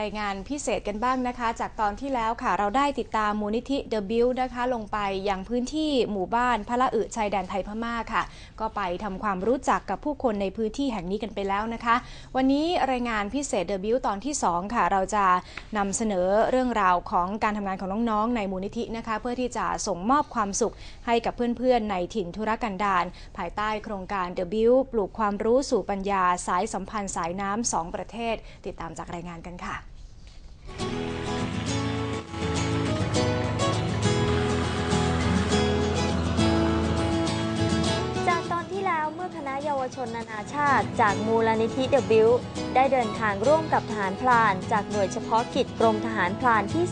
ามรายงานพิเศษกันบ้างนะคะ จากตอนที่แล้วค่ะ เราได้ติดตามมูลนิธิเดอะบิลนะคะ ลงไปยังพื้นที่หมู่บ้านพระละอึชายแดนไทยพม่าค่ะ ก็ไปทำความรู้จักกับผู้คนในพื้นที่แห่งนี้กันไปแล้วนะคะ วันนี้รายงานพิเศษเดอะบิลตอนที่ 2 ค่ะ เราจะนำเสนอเรื่องราวของการทำงานของน้องๆ ในมูลนิธินะคะ เพื่อที่จะส่งมอบความสุขให้กับเพื่อนๆ ในถิ่นธุรกันดารภายใต้โครงการเดอะบิลปลูกความรู้สู่ปัญญาสายสัมพันธ์สายน้ำสองประเทศ ติดตามจากรายงานกันค่ะ เยาวชนนานาชาติ จากมูลนิธิเดอะบิลได้เดินทางร่วมกับทหารพลาน จากหน่วยเฉพาะกิจกรมทหารพลานที่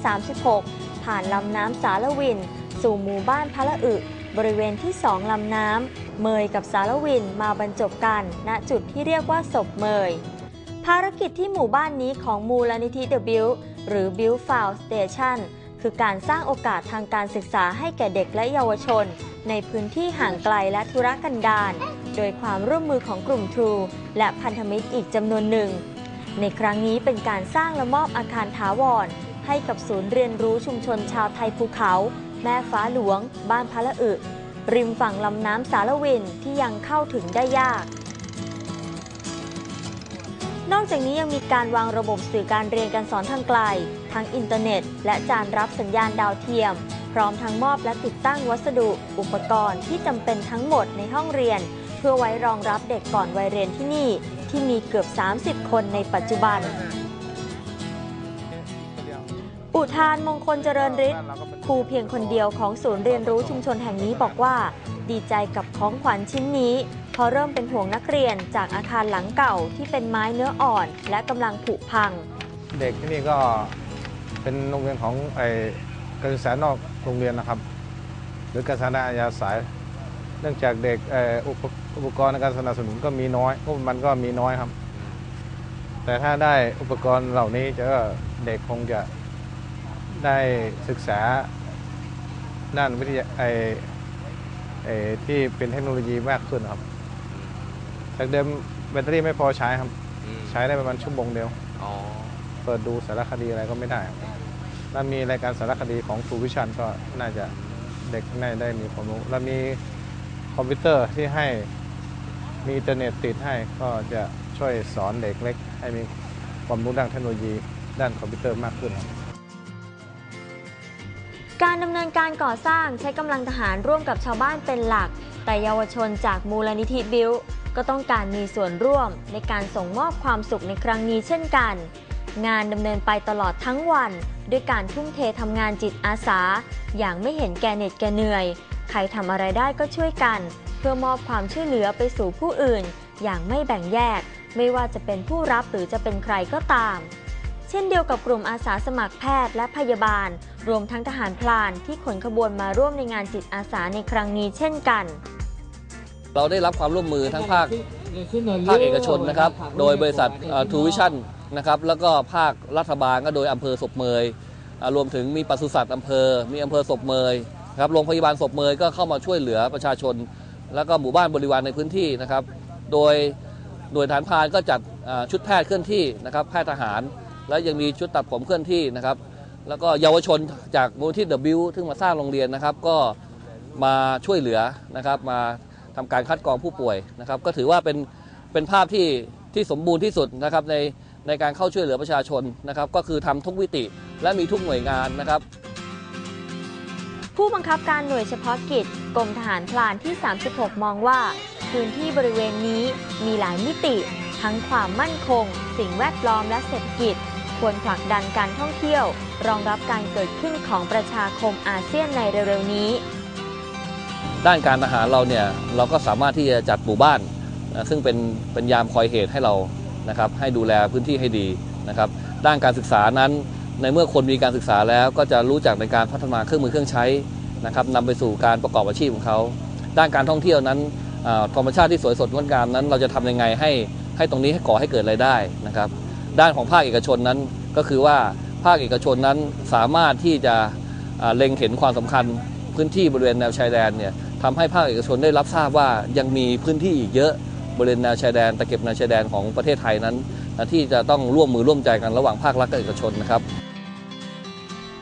36 ผ่านลำน้ำสารวิน สู่หมู่บ้านพระละอึ บริเวณที่สองลำน้ำ เมยกับสารวินมาบรรจบกัน ณจุดที่เรียกว่าศพเมย ภารกิจที่หมู่บ้านนี้ของมูลนิธิเดอะบิลหรือ Bill Foundation คือการสร้างโอกาสทางการศึกษาให้แก่เด็กและเยาวชน ในพื้นที่ห่างไกลและธุรกันดาร โดยความร่วมมือของกลุ่มทรูและพันธมิตรอีกจำนวนหนึ่ง ในครั้งนี้เป็นการสร้างและมอบอาคารถาวร ให้กับศูนย์เรียนรู้ชุมชนชาวไทยภูเขา แม่ฟ้าหลวง บ้านพระละอึริมฝั่งลำน้ำสารวินที่ยังเข้าถึงได้ยาก นอกจากนี้ยังมีการวางระบบสื่อการเรียนการสอนทางไกล ทั้งอินเทอร์เน็ต และจานรับสัญญาณดาวเทียม พร้อมทั้งมอบและติดตั้งวัสดุ อุปกรณ์ที่จำเป็นทั้งหมดในห้องเรียน เพื่อไว้รองรับเด็กก่อนวัยเรียนที่นี่ที่มีเกือบ 30 คนในปัจจุบัน อุทานมงคลเจริญฤทธิ์ครูเพียงคนเดียวของศูนย์เรียนรู้ชุมชนแห่งนี้บอกว่า ดีใจกับของขวัญชิ้นนี้เพราะเริ่มเป็นห่วงนักเรียนจากอาคารหลังเก่าที่เป็นไม้เนื้ออ่อน และกำลังผุพัง เด็กที่นี่ก็เป็นโรงเรียนของไอ้การศึกษานอกโรงเรียนนะครับ หรือการศึกษาอาญาสาย เนื่องจากเด็กเอ่ออุปอุปกรณ์ในการสนับสนุนก็มีน้อยงบมันก็มีน้อยครับ แต่ถ้าได้อุปกรณ์เหล่านี้จะเด็กคงจะได้ศึกษาด้านวิทยาไอ้ไอ้ที่เป็นเทคโนโลยีมากขึ้นครับจากเดิมแบตเตอรี่ไม่พอใช้ครับอืมใช้ได้ประมาณชั่วโมงเดียวอ๋อเปิดดูสารคดีอะไรก็ไม่ได้ครับแล้วมีรายการสารคดีของครูวิชันก็น่าจะเด็กน่าจะได้มีความรู้แล้วมี คอมพิวเตอร์ที่ให้มีอินเทอร์เน็ตติดให้ก็จะช่วยสอนเด็กเล็ก ให้มีความรู้ด้านเทคโนโลยีด้านคอมพิวเตอร์มากขึ้น การดำเนินการก่อสร้างใช้กำลังทหารร่วมกับชาวบ้านเป็นหลัก แต่เยาวชนจากมูลนิธิบิลก็ต้องการมีส่วนร่วมในการส่งมอบความสุขในครั้งนี้เช่นกัน งานดำเนินไปตลอดทั้งวัน ด้วยการทุ่มเททำงานจิตอาสา อย่างไม่เห็นแก่เหน็ดแก่เหนื่อย ใครทำอะไรได้ก็ช่วยกัน เพื่อมอบความช่วยเหลือไปสู่ผู้อื่น อย่างไม่แบ่งแยก ไม่ว่าจะเป็นผู้รับหรือจะเป็นใครก็ตาม เช่นเดียวกับกลุ่มอาสาสมัครแพทย์และพยาบาล รวมทั้งทหารพลานที่ขนขบวนมาร่วมในงานจิตอาสาในครั้งนี้เช่นกัน เราได้รับความร่วมมือทั้งภาคภาคเอกชนนะครับ โดยบริษัททูวิชั่นนะครับแล้วก็ภาครัฐบาลก็โดยอำเภอศพเมยอ่ารวมถึงมีปศุสัตว์อำเภอ มีอำเภอศพเมยนะ ครับโรงพยาบาลศพเมยก็เข้ามาช่วยเหลือประชาชน แล้วก็หมู่บ้านบริวารในพื้นที่นะครับ โดยหน่วยฐานพานก็จัดชุดแพทย์เคลื่อนที่นะครับ แพทย์ทหาร และยังมีชุดตัดผมเคลื่อนที่นะครับ แล้วก็เยาวชนจากมูลที่เดบิวซึ่งมาสร้างโรงเรียนนะครับ ก็มาช่วยเหลือนะครับ มาทำการคัดกรองผู้ป่วยนะครับ ก็ถือว่าเป็นเป็นภาพที่ที่สมบูรณ์ที่สุดนะครับในในการเข้าช่วยเหลือประชาชนนะครับ ก็คือทำทุกวิติและมีทุกหน่วยงานนะครับ ผู้บังคับการหน่วยเฉพาะกิจกรมทหารพลานที่ 36 มองว่า พื้นที่บริเวณนี้มีหลายมิติ ทั้งความมั่นคง สิ่งแวดล้อมและเศรษฐกิจ ควรผลักดันการท่องเที่ยว รองรับการเกิดขึ้นของประชาคมอาเซียนในเร็วๆนี้ ด้านการทหารเราเนี่ยเราก็สามารถที่จะจัดหมู่บ้าน ซึ่งเป็นเป็นยามคอยเหตุให้เรานะครับให้ดูแลพื้นที่ให้ดีนะครับด้านการศึกษานั้น ในเมื่อคนมีการศึกษาแล้วก็จะรู้จักในการพัฒนาเครื่องมือเครื่องใช้นะครับนำไปสู่การประกอบอาชีพของเขา ด้านการท่องเที่ยวนั้นธรรมชาติที่สวยสดงดงามนั้น เราจะทำยังไงให้ให้ตรงนี้ให้ก่อให้เกิดรายได้นะครับ ด้านของภาคเอกชนนั้นก็คือว่าภาคเอกชนนั้นสามารถที่จะเล็งเห็นความสำคัญพื้นที่บริเวณแนวชายแดนเนี่ยทำให้ภาคเอกชนได้รับทราบว่ายังมีพื้นที่อีกเยอะบริเวณแนวชายแดนตะเก็บแนวชายแดนของประเทศไทยนั้น ที่จะต้องร่วมมือร่วมใจกันระหว่างภาครัฐกับเอกชนนะครับ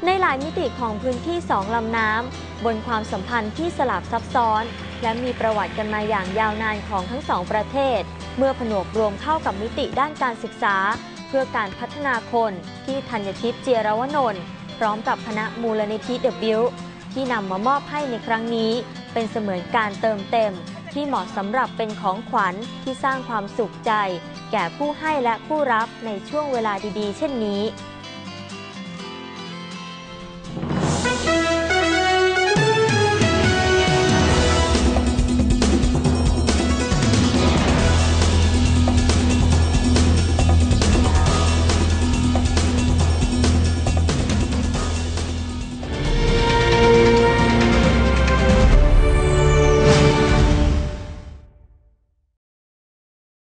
ในหลายมิติของพื้นที่สองลำน้ำบนความสัมพันธ์ที่สลับซับซ้อน และมีประวัติกันมาอย่างยาวนานของทั้งสองประเทศ เมื่อผนวกรวมเข้ากับมิติด้านการศึกษา เพื่อการพัฒนาคนที่ธัญทิพย์เจียรวนนท์พร้อมกับคณะมูลนิธิเดอะบิวที่นำมามอบให้ในครั้งนี้ เป็นเสมือนการเติมเต็ม ที่เหมาะสำหรับเป็นของขวัญที่สร้างความสุขใจ แก่ผู้ให้และผู้รับในช่วงเวลาดีๆ เช่นนี้